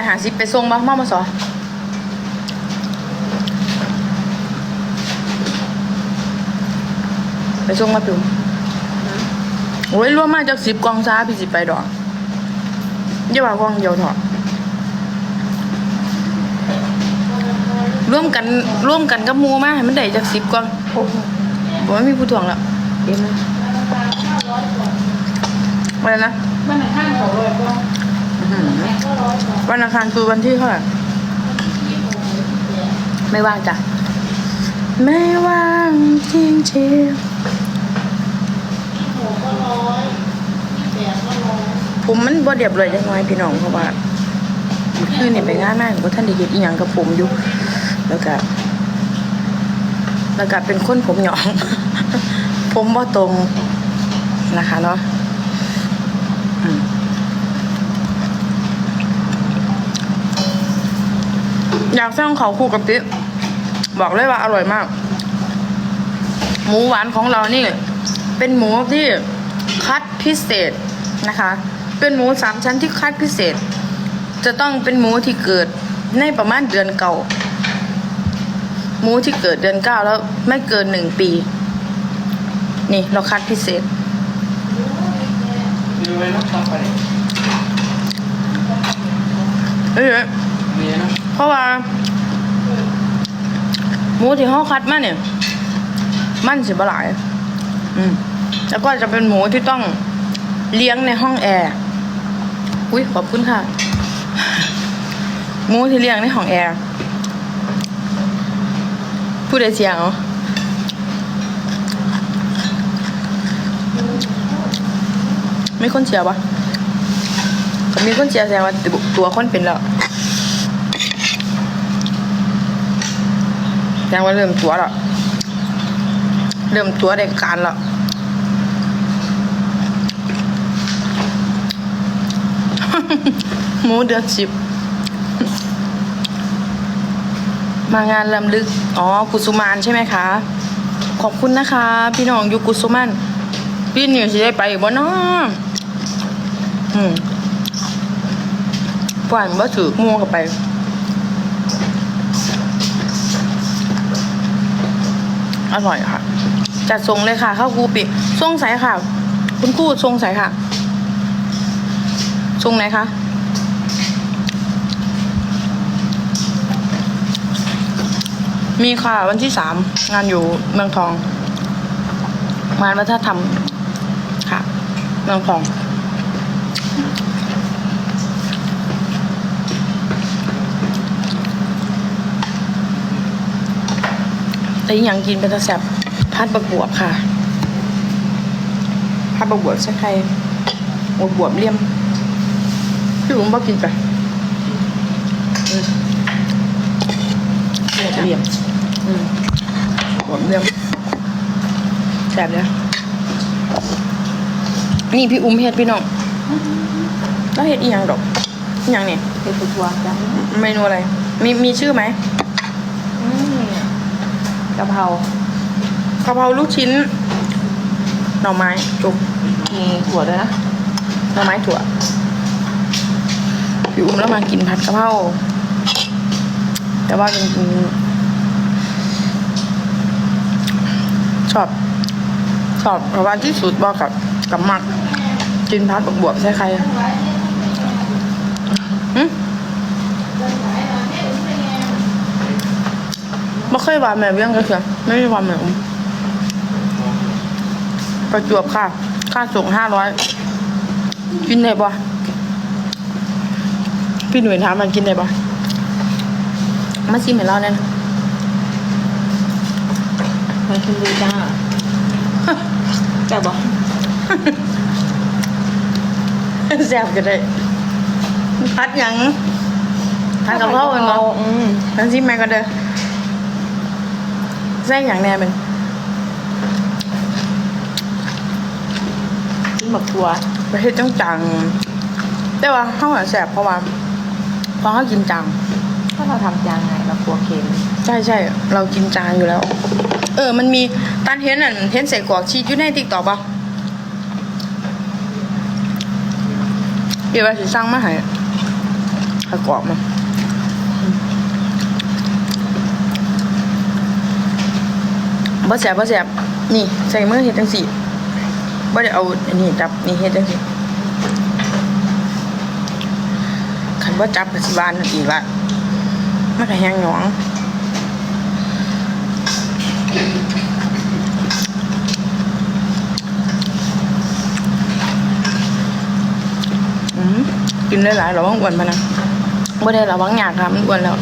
อยหาสิบไปส่งบ่มอมาสอไปส่งมาปิวโอ้ยรวมมาจากสิบกล่องซาพี่สิไปดอกอย่าว่ากล่องเดียวเถอะร่วมกันร่วมกันกับหมูมาให้มันได้จากสิบกล่องโอ้โหผมว่ามีผู้ทวงแล้วเดี๋ยวนะอะไรนะมันหนังข้างเขาเลยก็ วันอังคารคือวันที่เท่าไหร่ไม่ว่างจ้ะ ไม่ว่างจริงจริงๆผมมันบ่เดียบเลยจังไงพี่น้องเพราะว่าคือนี่ไปงานมากว่าท่านได้เห็นอีหยังกับผมอยู่แล้วก็แล้วก็เป็นคนผมหยอง ผมบ่ตรงนะคะเนาะอืม อยากสั่งเขาคู่กับติ๊บอกเลยว่าอร่อยมาก หมูหวานของเรานี่ เป็นหมูที่คัดพิเศษนะคะ เป็นหมูสามชั้นที่คัดพิเศษ จะต้องเป็นหมูที่เกิดในประมาณเดือนเก่า หมูที่เกิดเดือนเก้าแล้วไม่เกินหนึ่งปี นี่เราคัดพิเศษเอ้ย ราะว่าหมูที่เขาคัดมาเนี่ย มันสิบหลาย อืมแล้วก็จะเป็นหมูที่ต้องเลี้ยงในห้องแอร์อุ้ยขอบคุณค่ะหมูที่เลี้ยงในห้องแอร์ผู้ใดเสียงเหรอไม่คนเชียร์ปะมีคนเชียร์แสดงว่าตัวคนเป็นแล้ว แสดงว่าเริ่มตัวแล้วเริ่มตัวในการแล้วหมูเดือนสิบมางานลำลึก อ๋อ กุสุมานใช่ไหมคะ ขอบคุณนะคะ พี่น้องอยู่กุสุมานพี่นิวสิได้ไปบ่เนาะอืมป่านบ่ถือมัวเข้าไป อร่อยค่ะ จัดทรงเลยค่ะข้าวครูปิทรงใสค่ะ คุณครูทรงใสค่ะทรงไหนคะมีค่ะวันที่สามงานอยู่เมืองทอง งานวัฒนธรรมค่ะ เมืองทอง แต่อีกอย่างกินเป็นตะแสบพัดบะบวบค่ะพัดบะบวบใช่ใครบวบบวบเลี่ยมพี่บุ๋มบอกกินไปอืมเหลี่ยมอืมบวบเลี่ยมแสบเลยนี่พี่อุ้มเฮ็ดพี่น้องแล้วเฮ็ดอีหยังดอกอีหยังเนี่ยเป็นตัวจังเมนูอะไร มีมีชื่อไหมอืม กะเพรากะเพราลูกชิ้น หน่อไม้จุกมีถั่วด้วยนะหน่อไม้ถั่วพี่อุ้มแล้วมากินผัดกะเพราแต่ว่าจริงๆชอบชอบเพราะว่าที่สุดบอกกับกับมักกินผัดบวบใช่ใครอะหึไม่ เคยหวานแม่เบี้ยงก็คือไม่มีหวานแม่อุ้มประจวบค่ะ ค่าส่งห้าร้อยกินได้ปะพี่หนุ่ยถามมันกินได้ปะมาชิมให้เราเนี่ยนะมันคือดูจ้าแต่บอกแซ่บก็ได้พัดหยังพัดกะเพราเป็นบ่อืมทั้งชิมแม่ก็เด้อ ใส่หยังแน่เป็นกินหมักถั่วประเทศจังจังๆแต่ว่าเฮาอะแซ่บเพราะว่าเพราะเฮากินจังถ้าเราทำจางไงเรากลัวเค็มใช่ใช่เรากินจางอยู่แล้ว เออ มันมีตานเทนอะเทนใส่กรอกชีสอยู่ในติ๊กต็อกปะเดี๋ยวว่าสิสั่งมาให้ผักกรอบมัน บ่แสบบ่แสบนี่ใส่มือเฮ็ดจังสี่บ่ได้เอาอันนี้จับนี่เฮ็ดจังสี่คันบ่จับก็สิบานอีกละมันก็แห้งหยองกินได้หลายระวังอ้วนมานะไม่ได้ระวังอยากค่ะมันอ้วนแล้ว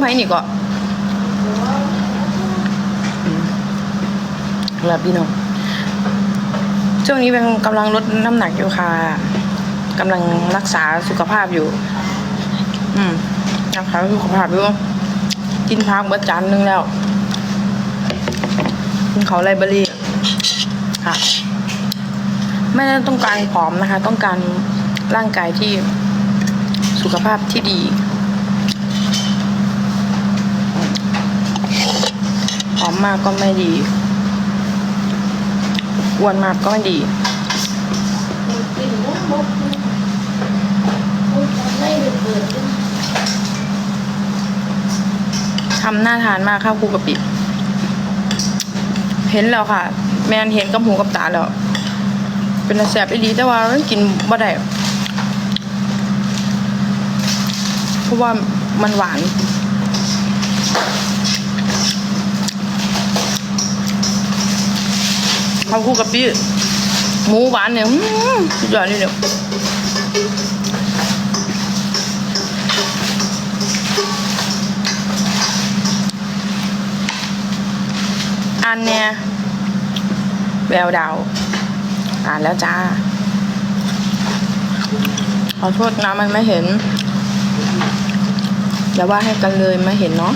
ไผนี่ก็อืมแล้วพี่น้องช่วงนี้เป็นกำลังลดน้ำหนักอยู่ค่ะกำลังรักษาสุขภาพอยู่ อืมรักษาสุขภาพอยู่กินพักเบิดจานนึงแล้วกินเขาไลเบอรี่ค่ะ ไม่ได้ต้องการผอมนะคะ ต้องการร่างกายที่สุขภาพที่ดี ผอมมากก็ไม่ดีอ้วนมากก็ไม่ดีทำน่าทานมากข้าวคลุกะปิ เห็นแล้วค่ะ แมนเห็นกับหูกับตาแล้ว เป็นแสบได้ดีแต่ว่ามันกินบ่ได้เพราะว่ามันหวาน ข้าวคลุกะปิหมูหวานเนี่ยอื้อสุดยอดเลยเนี่ยอันเนี่ยแววดาวอ่านแล้วจ้า ขอโทษนะมันไม่เห็นอย่าว่าให้กันเลยไม่เห็นเนาะ